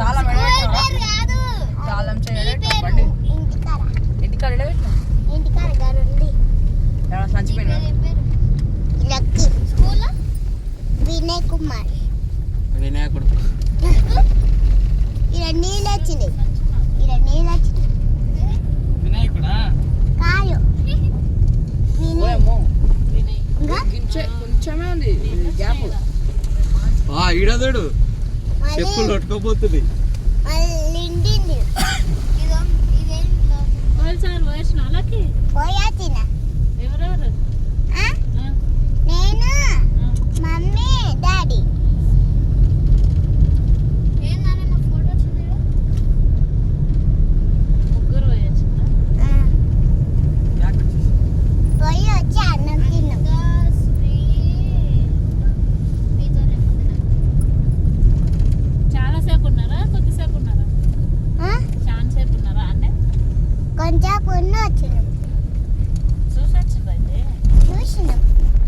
తాళం తాళం బండి ఇంటికాడ. ఏమన్నా చచ్చిపోయినా వినయ్ కుమార్. వినాయకుడు ఇలా నీళ్ళు వచ్చినాయి ఇలా నీళ్ళు వచ్చినాయి వినాయకుడా కాదు. వినయ్. కొంచెమే ఉంది. గ్యాప్. ఈడదుడు చెప్పులు కొట్టుకోపోతుంది పోయేసిన వాళ్ళకి పోయాచిన. నాకు ఎన్నో వచ్చినాయి చూసొచ్చిందా